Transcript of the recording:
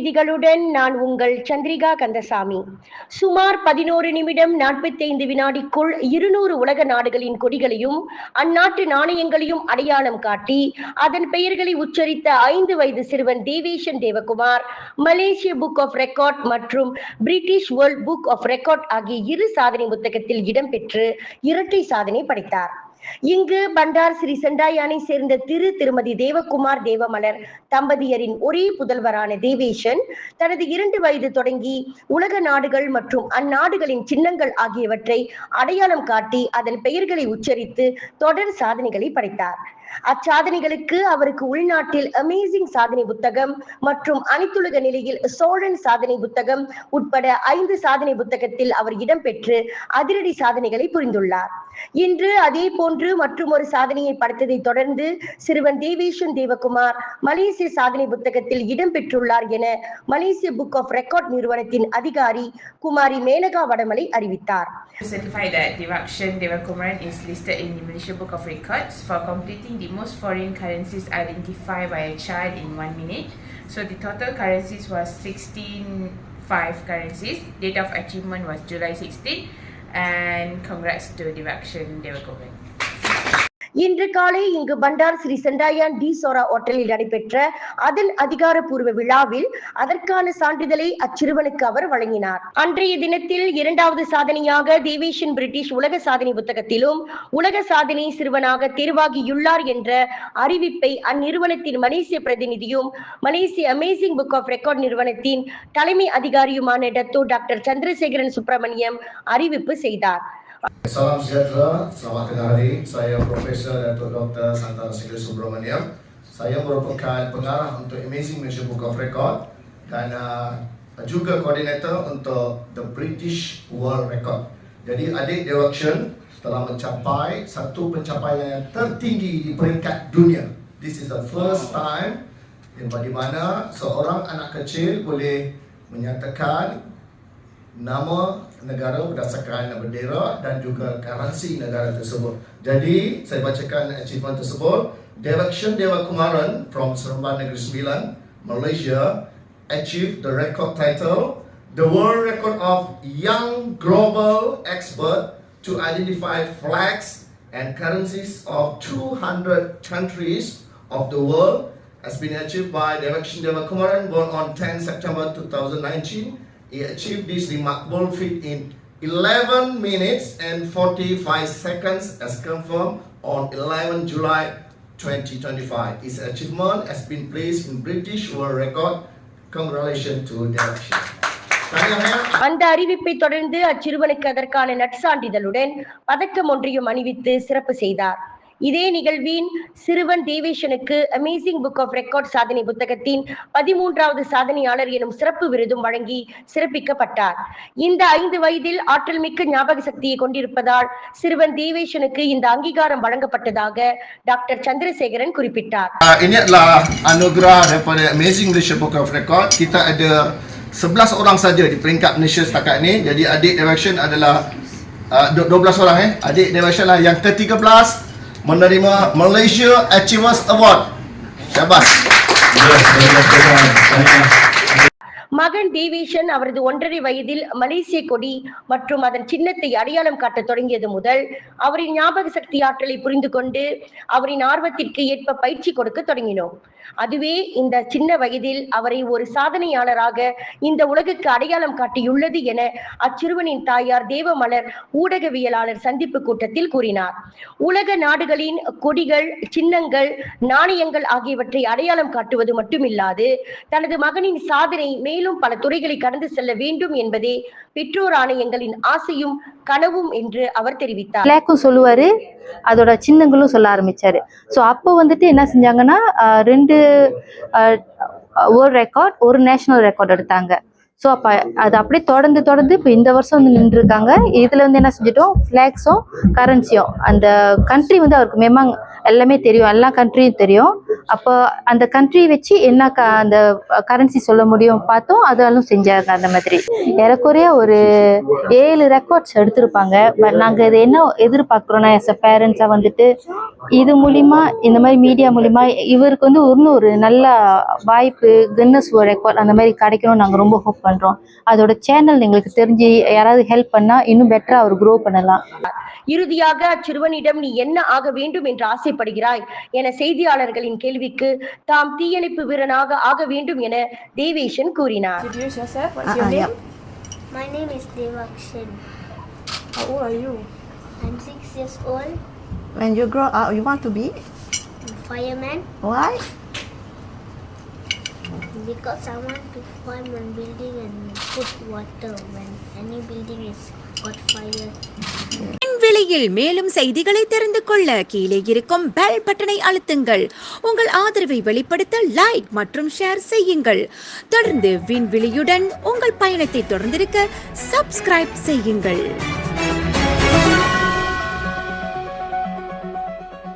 செய்திகளுடன் நான் உங்கள் சந்திரிகா கந்தசாமி. சுமார் பதினோரு நிமிடம் நாற்பத்தைந்து வினாடிக்குள் இருநூறு உலக நாடுகளின் கொடிகளையும் அந்நாட்டு நாணயங்களையும் அடையாளம் காட்டி அதன் பெயர்களை உச்சரித்த ஐந்து வயது சிறுவன் தேவேஷன் தேவகுமார் மலேசிய புக் ஆஃப் ரெக்கார்ட் மற்றும் British world book of record ஆகிய இரு சாதனை புத்தகத்தில் இடம்பெற்று இரட்டை சாதனை படைத்தார். இங்கு பண்டார் ஸ்ரீ செண்டாயானை சேர்ந்த திரு திருமதி தேவகுமார் தேவமலர் தம்பதியரின் ஒரே புதல்வரான தேவேஷன் தனது இரண்டு வயது தொடங்கி உலக நாடுகள் மற்றும் அந்நாடுகளின் சின்னங்கள் ஆகியவற்றை அடையாளம் காட்டி அதன் பெயர்களை உச்சரித்து தொடர் சாதனைகளை படைத்தார். அச்சாதனைகளுக்கு அவருக்கு உள்நாட்டில் அமேசிங் சாதனை புத்தகம் மற்றும் அனைத்துலக நிலையில் சோழன் சாதனை புத்தகம் உட்பட ஐந்து சாதனை புத்தகத்தில் அவர் இடம்பெற்று அதிரடி சாதனைகளை புரிந்துள்ளார். இன்று அதே போன்று மற்றும் ஒரு சாதனையை படைத்ததை தொடர்ந்து சிறுவன் தேவேஷன் தேவகுமார் மலேசிய சாதனை புத்தகத்தில் இடம்பெற்றுள்ளார் என மலேசிய புக் ஆஃப் ரெக்கார்ட் நிறுவனத்தின் அதிகாரி குமாரி மேனகா வடமலை அறிவித்தார். Certify that Devakshan Devakumaran is listed in the Malaysia Book of Records for completing the most foreign currencies identified by a child in one minute. So the total currencies was 16 five currencies. Date of achievement was July 16 and congrats to the direction they were Devakumaran. இன்று காலை இங்கு பண்டார் Sri செண்டாயான் D சோரா ஹோட்டலில் நடைபெற்ற அதன் அதிகாரப்பூர்வ விழாவில் அதற்கான சான்றிதழை அச்சிறுவனுக்கு அவர் வழங்கினார். அன்றைய தினத்தில் இரண்டாவது சாதனையாக தேவேஷன் பிரிட்டிஷ் உலக சாதனை புத்தகத்திலும் உலக சாதனை சிறுவனாக தேர்வாகியுள்ளார் என்ற அறிவிப்பை அந்நிறுவனத்தின் மலேசிய பிரதிநிதியும் மலேசிய அமேசிங் புக் ஆஃப் ரெக்கார்ட் நிறுவனத்தின் தலைமை அதிகாரியுமான டத்தோ டாக்டர் சந்திரசேகரன் சுப்பிரமணியம் அறிவிப்பு செய்தார். Salam sejahtera, selamat tengah hari. Saya Profesor Datuk Dr. Santana Segera Subramaniam. Saya merupakan pengarah untuk Amazing Malaysia Book of Record dan uh, juga koordinator untuk The British World Record. Jadi adik Dewakshan telah mencapai satu pencapaian yang tertinggi di peringkat dunia. This is the first time di mana seorang anak kecil boleh menyatakan nama negara berdasarkan bendera dan juga currency negara tersebut. Jadi, saya bacakan achievement tersebut. Devakshan Devakumaran from Seremban Negeri Sembilan, Malaysia, achieved the record title, the world record of young global expert to identify flags and currencies of 200 countries of the world has been achieved by Devakshan Devakumaran born on 10 September 2019 he achieved this remarkable feat in 11 minutes and 45 seconds as confirmed on 11 July 2025. His achievement has been placed in British World Record. Congratulations to Direction. அந்த அறிவிப்பை தொடர்ந்து அச்சிறுவனுக்கு அதற்கான நற்சான்றிதழுடன் பதக்கம் ஒன்றையும் அணிவித்து சிறப்பு செய்தார் இதே நிகழ்வின் சிறுவன் தேவேஷனுக்கு அமேசிங் புக் ஆஃப் ரெக்கார்ட் சாதனை புத்தகத்தின் பதிமூன்றாவது சாதனையாளர் எனும் சிறப்பு விருதும் வழங்கி சிறப்பிக்கப்பட்டார் இந்த ஐந்து வயதில் ஆற்றல் மிக்க ஞாபக சக்தியை கொண்டிருப்பதால் சிறுவன் தேவேஷனுக்கு இந்த அங்கீகாரம் வழங்கப்பட்டதாக டாக்டர் சந்திரசேகரன் குறிப்பிட்டார் Uh, ini adalah anugerah daripada Amazing Malaysia Book of Record. Kita ada 11 orang saja di peringkat Malaysia setakat ni. Jadi adik Direction adalah uh, 12 orang eh. Adik Direction lah yang ke-13 menerima Malaysia Achievers Award. Syabas. மகன் தேவேஷன் அவரது ஒன்றரை வயதில் மலேசிய கொடி மற்றும் அதன் சின்னத்தை அடையாளம் காட்ட தொடங்கியது முதல் அவரின் ஞாபக சக்தி ஆற்றலை புரிந்து கொண்டு அவரின் ஆர்வத்திற்கு ஏற்ப பயிற்சி கொடுக்க தொடங்கினோம். அதுவே இந்த சின்ன வயதில் அவரை ஒரு சாதனையாளராக இந்த உலகுக்கு அடையாளம் காட்டியுள்ளது என அச்சிறுவனின் தாயார் தேவமலர் ஊடகவியலாளர் சந்திப்பு கூட்டத்தில் கூறினார். உலக நாடுகளின் கொடிகள் சின்னங்கள் நாணயங்கள் ஆகியவற்றை அடையாளம் காட்டுவது மட்டுமில்லாது தனது மகனின் சாதனை மேலும் பல துறைகளை கடந்து செல்ல வேண்டும் என்பதே பெற்றோர் ஆணையங்களின் ஆசையும் கனவும் என்று அவர் தெரிவித்தார். பிளாக்கும் சொல்லுவாரு. அதோட சின்னங்களும் சொல்ல ஆரம்பிச்சாரு. ஸோ அப்போ வந்துட்டு என்ன செஞ்சாங்கன்னா ரெண்டு ஒரு ரெக்கார்ட் ஒரு நேஷனல் ரெக்கார்ட் எடுத்தாங்க. ஸோ அப்போ அது அப்படியே தொடர்ந்து தொடர்ந்து இப்போ இந்த வருஷம் வந்து நின்றுருக்காங்க. இதில் வந்து என்ன செஞ்சிட்டோம்? ஃப்ளாக்ஸும் கரன்சியும் அந்த கண்ட்ரி வந்து அவருக்கு மேமாங் எல்லாமே தெரியும். எல்லா கண்ட்ரியும் தெரியும். அப்போ அந்த கண்ட்ரி வச்சு என்ன க அந்த கரன்சி சொல்ல முடியும் பார்த்தோம் அதாலும் செஞ்சாங்க அந்த மாதிரி. ஏறக்குறைய ஒரு ஏழு ரெக்கார்ட்ஸ் எடுத்திருப்பாங்க. நாங்கள் இது என்ன எதிர்பார்க்குறோன்னா எஸ் அ பேரண்ட்ஸாக வந்துட்டு இது மூலிமா இந்த மாதிரி மீடியா மூலிமா இவருக்கு வந்து இன்னும் ஒரு நல்ல வாய்ப்பு கின்னஸ் ரெக்கார்ட் அந்த மாதிரி கிடைக்கணும்னு நாங்கள் ரொம்ப ஹோப் பண்ணுறோம் அதோட சேனல் எங்களுக்கு தெரிஞ்சு யாராவது ஹெல்ப் பண்ணால் இன்னும் பெட்டராக அவர் க்ரோ பண்ணலாம் இறுதியாக அச்சிறுவனிடம் நீ என்ன ஆக வேண்டும் என்று ஆசைப்படுகிறாய் என செய்தியாளர்களின் கேள்விக்கு தாம் தீயணைப்பு வீரனாக ஆக வேண்டும் என தேவேஷன் கூறினார் yup. My name is Devakshan. How old are you? I'm six years old. When you grow up, you want to be? A fireman Why? because I want to find one building and put water when any building is got fire. விலையில் மேலும் செய்திகளை தெரிந்து கொள்ள கீழே இருக்கும் bell பட்டனை அழுத்துங்கள் உங்கள் ஆதரவை வெளிப்படுத்த லைக் மற்றும் ஷேர் செய்யுங்கள் தொடர்ந்து விண்வெளியுடன் உங்கள் பயணத்தை தொடர்ந்திருக்க சப்ஸ்கிரைப் செய்யுங்கள்